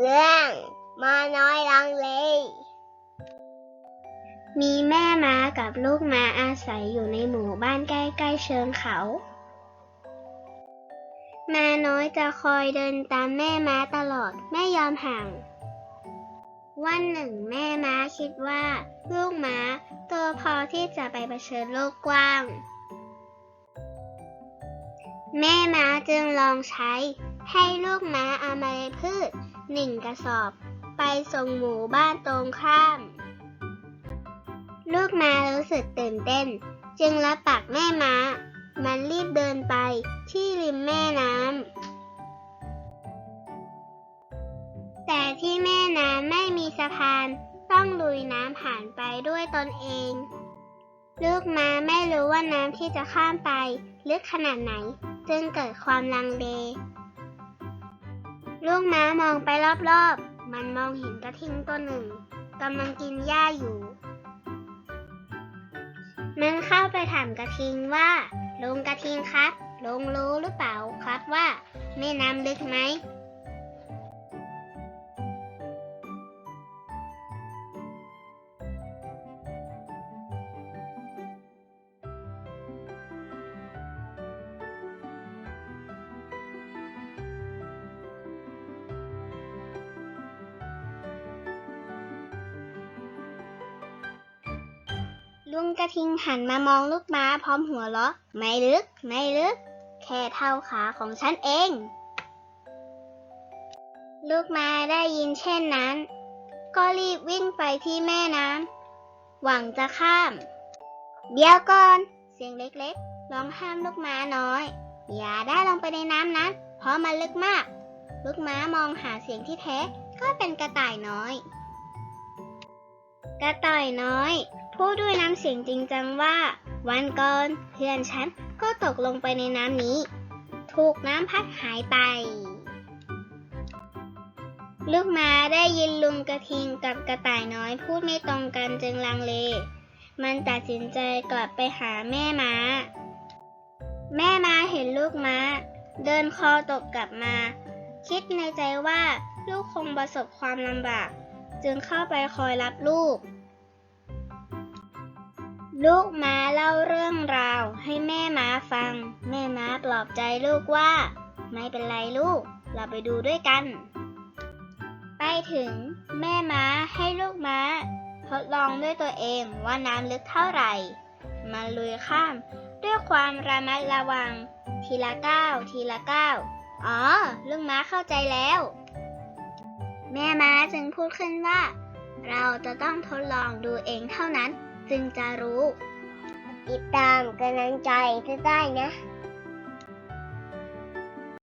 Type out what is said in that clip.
เรื่องมาน้อยลังเล มีแม่ม้ากับลูกม้าอาศัยอยู่ในหมู่บ้านใกล้ๆเชิงเขา ม้าน้อยจะคอยเดินตามแม่ม้าตลอดไม่ยอมห่าง วันหนึ่งแม่ม้าคิดว่า ลูกม้าโตพอที่จะไปเผชิญโลกกว้าง แม่ม้าจึงลองใช้ให้ลูกม้าเอาเมล็ดพืช หนึ่งกระสอบ ไปส่งหมู่บ้านตรงข้าม ลูกม้ารู้สึกตื่นเต้น จึงรับปากแม่ม้า มันรีบเดินไปที่ริมแม่น้ำแต่ที่แม่น้ำไม่มีสะพานต้องลุยน้ำผ่านไปด้วยตนเอง ลูกม้าไม่รู้ว่าน้ำที่จะข้ามไปลึกขนาดไหน จึงเกิดความลังเล ลูกม้ามองไปรอบๆ มันมองเห็นกระทิงตัวหนึ่งกำลังกินหญ้าอยู่ มันเข้าไปถามกระทิงว่าลุงกระทิงครับลุงรู้หรือเปล่าครับว่าแม่น้ำลึกไหม ลุงกระทิงหันมามองลูกม้าพร้อมหัวเราะไม่ลึก ไม่ลึก แค่เท่าขาของฉันเอง ลูกม้าได้ยินเช่นนั้น ก็รีบวิ่งไปที่แม่น้ำหวังจะข้าม เดี๋ยวก่อน เสียงเล็กๆ ร้องห้ามลูกม้าน้อย อย่าได้ลงไปในน้ำนั้น เพราะมันลึกมาก ลูกม้ามองหาเสียงที่แท้ก็เป็นกระต่ายน้อย กระต่ายน้อย พูดด้วยน้ำเสียงจริงจังว่า วันก่อนเพื่อนฉันก็ตกลงไปในน้ำนี้ ถูกน้ำพัดหายไป ลูกม้าได้ยินลุงกระทิงกับกระต่ายน้อยพูดไม่ตรงกันจึงลังเล มันตัดสินใจกลับไปหาแม่ม้า แม่ม้าเห็นลูกม้า เดินคอตกกลับมา คิดในใจว่าลูกคงประสบความลำบาก จึงเข้าไปคอยรับลูก ลูกม้าเล่าเรื่องราวให้แม่ม้าฟัง แม่ม้าปลอบใจลูกว่า ไม่เป็นไรลูก เราไปดูด้วยกัน ไปถึง แม่ม้าให้ลูกม้า ทดลองด้วยตัวเองว่าน้ำลึกเท่าไหร่ มาลุยข้าม ด้วยความระมัดระวัง ทีละก้าวทีละก้าวอ๋อ ลูกม้าเข้าใจแล้ว แม่ม้าจึงพูดขึ้นว่า เราจะต้องทดลองดูเองเท่านั้น จึงจะรู้ ติดตามกำลังใจจะได้นะ